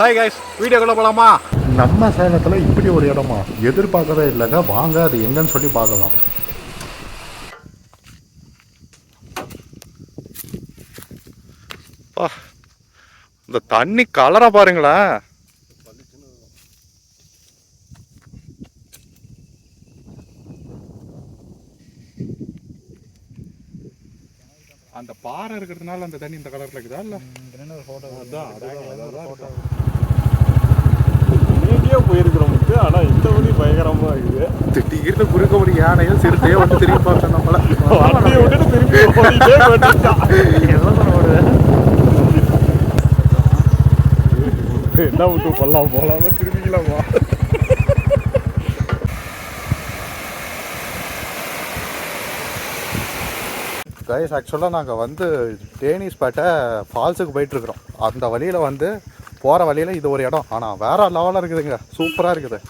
Hi guys வீடியோக்குள்ள போலாமா? நம்ம சேலத்தில் இப்படி ஒரு இடமா? எதிர்பார்க்கவே இல்லைங்க. வாங்க அது எங்கன்னு சொல்லி பார்க்கலாம். அப்பா, இந்த தண்ணி கலரா பாருங்களேன். அந்த பாறை இருக்கிறதுனால அந்த தண்ணி இந்த கலர்ல இருக்குதா இல்ல? அதான் எங்கேயோ போயிருக்கிறோம் முத்து ஆனா இந்த வழி பயங்கரமா இருக்குது. திடீர்னு குறுக்க ஒரு யானையும் சிறுத்தையோ வந்து திரும்பி பார்த்தேன் நம்மள வண்டியை விட்டுட்டு ஓடிட்டே போயிட்டான். என்ன விட்டு பண்ணலாம் போலாம திரும்பிக்கலாமா கைஸ் ஆக்சுவலாக நாங்கள் வந்து டேனிஸ்பேட்டை ஃபால்ஸுக்கு போயிட்டுருக்குறோம் அந்த வழியில் வந்து போகிற வழியில் இது ஒரு இடம். ஆனால் வேற லெவலாக இருக்குதுங்க. சூப்பராக இருக்குது.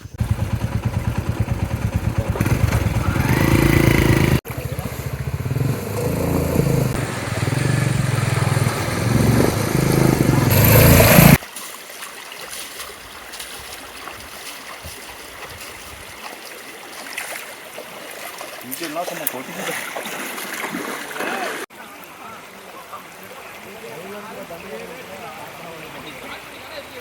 சூப்பராக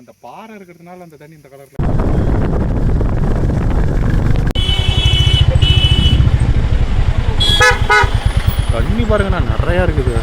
அந்த பாறை இருக்கிறதுனால அந்த தண்ணி இந்த கலர்ல தண்ணி பாருங்கண்ணா நிறையா இருக்குது.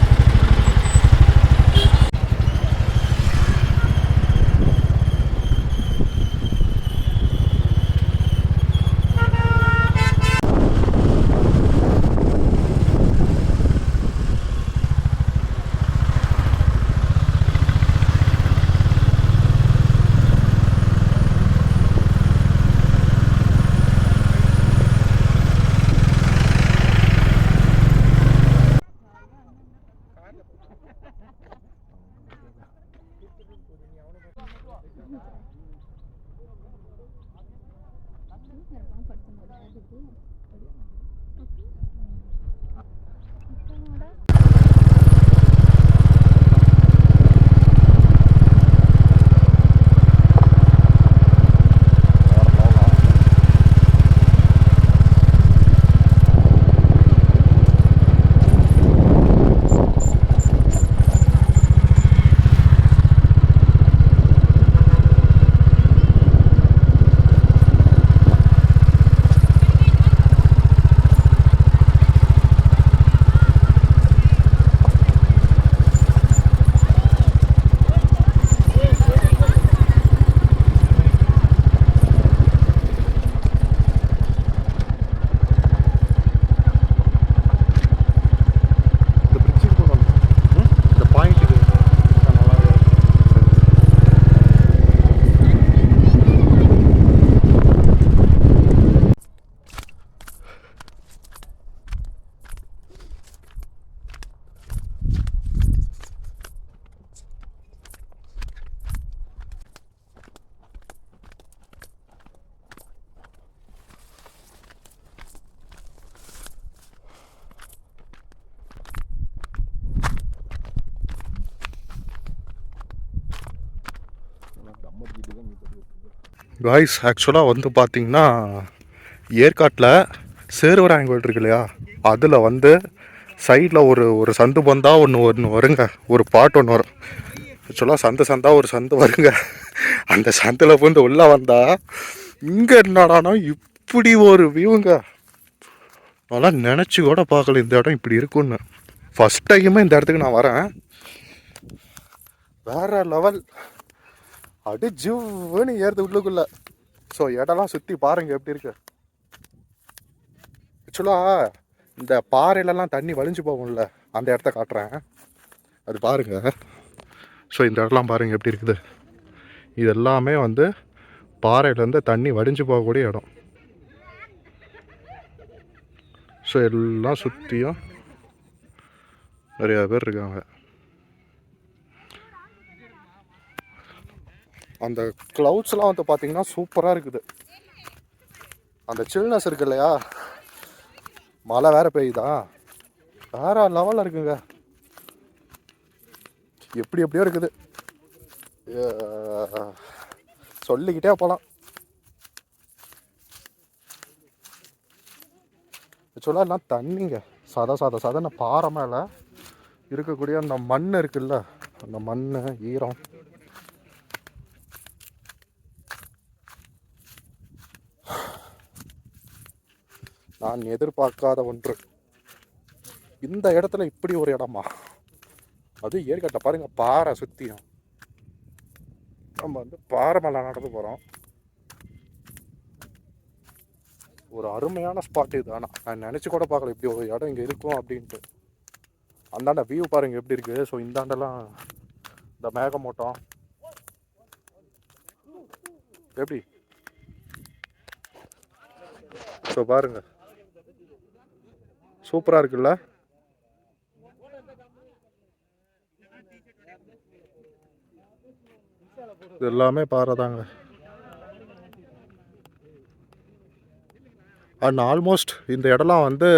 காய்ஸ் ஆக்சுவலாக வந்து பார்த்தீங்கன்னா ஏற்காட்டில் சேர்வராயன் கோயில் இருக்கு இல்லையா? அதில் வந்து சைடில் ஒரு ஒரு சந்து பந்தா ஒன்று ஒன்று வருங்க. ஒரு பாட்டு ஒன்று வரும். ஆக்சுவலாக சந்து சந்தா ஒரு சந்து வருங்க. அந்த சந்தில் பூந்து உள்ளே வந்தால் இங்கே என்னடானா இப்படி ஒரு வியூங்க அதெல்லாம் நினச்சி கூட பார்க்கல இந்த இடம் இப்படி இருக்குன்னு ஃபஸ்ட் டைமே இந்த இடத்துக்கு நான் வரேன். வேறு லெவல் அடி ஜிவ்னு ஏறுது உள்ளுக்குள்ள. ஸோ இடம்லாம் சுற்றி பாருங்க எப்படி இருக்கு. ஆக்சுவலாக இந்த பாறையிலலாம் தண்ணி வலிஞ்சு போகும்ல அந்த இடத்த காட்டுறேன். அது பாருங்க. ஸோ இந்த இடம்லாம் பாருங்க எப்படி இருக்குது. இது எல்லாமே வந்து பாறையிலேருந்து தண்ணி வடிஞ்சு போகக்கூடிய இடம். ஸோ எல்லாம் சுற்றியும் நிறையா பேர் இருக்காங்க. அந்த க்ளவுட்ஸ்லாம் வந்து பார்த்தீங்கன்னா சூப்பராக இருக்குது. அந்த சில்னஸ் இருக்கு இல்லையா? மழை வேற பெய்யுதா? வேற லெவலில் இருக்குங்க. எப்படி எப்படியோ இருக்குது. சொல்லிக்கிட்டே போகலாம் ஆக்சுவலாக எல்லாம் தண்ணிங்க. சத சத சதன பாறை மேலே இருக்கக்கூடிய அந்த மண் இருக்குல்ல அந்த மண் ஈரம் நான் எதிர்பார்க்காத ஒன்று. இந்த இடத்துல இப்படி ஒரு இடமா? அது ஏற்காட்டில் பாருங்க பாறை சுத்தியும். நம்ம வந்து பாறை மேலே நடந்து போகிறோம் ஒரு அருமையான ஸ்பாட் இது. ஆனால் நான் நினச்சி கூட பார்க்கல இப்படி ஒரு இடம் இங்கே இருக்கும் அப்படின்ட்டு. அந்தாண்ட வியூ பாருங்க எப்படி இருக்குது ஸோ இந்தாண்டெல்லாம் இந்த மேகமூட்டம். எப்படி? ஸோ பாருங்கள் சூப்பராக இருக்குல்ல? இது எல்லாமே பாறை தாங்க. அண்ட் ஆல்மோஸ்ட் இந்த இடம்லாம் வந்து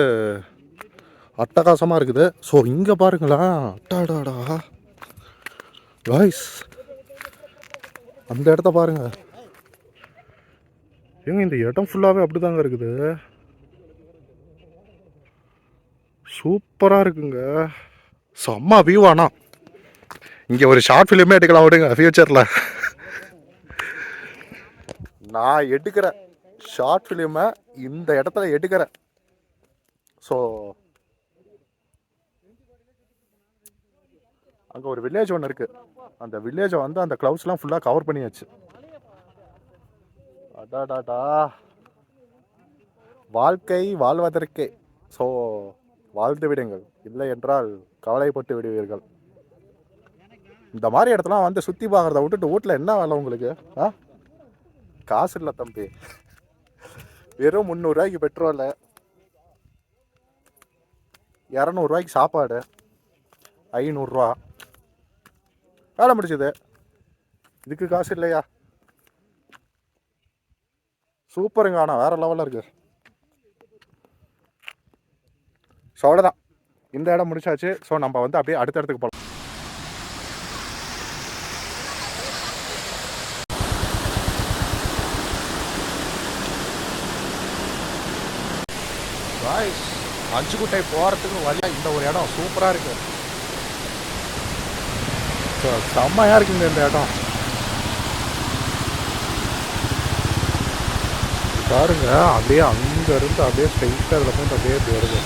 அட்டகாசமாக இருக்குது. ஸோ இங்கே பாருங்களேன். அட்டாடாடா. வாய்ஸ் அந்த இடத்த பாருங்க. ஏங்க இந்த இடம் ஃபுல்லாகவே அப்படி தாங்க இருக்குது. சூப்பராக இருக்குங்க. செம்ம வியூ ஆனால் இங்கே ஒரு ஷார்ட் ஃபிலிமே எடுக்கலாம் விடுங்க ஃப்யூச்சரில் நான் எடுக்கிறேன் ஷார்ட் ஃபிலிமை இந்த இடத்துல எடுக்கிறேன் ஸோ அங்கே ஒரு வில்லேஜ் ஒன்று இருக்குது அந்த வில்லேஜை வந்து அந்த க்ளவுட்ஸ்லாம் ஃபுல்லாக கவர் பண்ணியாச்சு. அடாடாடா. வாழ்க்கை வாழ்வதற்கே. ஸோ வாழ்ந்து விடுங்கள். இல்லை என்றால் கவலைப்பட்டு விடுவீர்கள். இந்த மாதிரி இடத்துலாம் வந்து சுற்றி பார்க்குறத விட்டுட்டு வீட்டில் என்ன வேலை உங்களுக்கு? ஆ? காசு இல்லை தம்பி. வெறும் முந்நூறுரூவாய்க்கு பெட்ரோலு. இரநூறுவாய்க்கு சாப்பாடு. ஐநூறுரூவா வேலை முடிச்சது இதுக்கு காசு இல்லையா? சூப்பருங்க ஆனால் வேறு லெவலில் இருக்குது ஸோ அவ்வளோதான். இந்த இடம் முடிச்சாச்சு. ஸோ நம்ம வந்து அப்படியே அடுத்த இடத்துக்கு போகலாம் அஞ்சுக்குட்டை போகிறதுக்கு வழியாக இந்த ஒரு இடம் சூப்பராக இருக்கு. ஸோ செம்மையாக இருக்குங்க இந்த இடம். பாருங்க அப்படியே அங்கேருந்து அப்படியே ஸ்ட்ரைட்டாக இதில் போய் அப்படியே இப்படி வருது.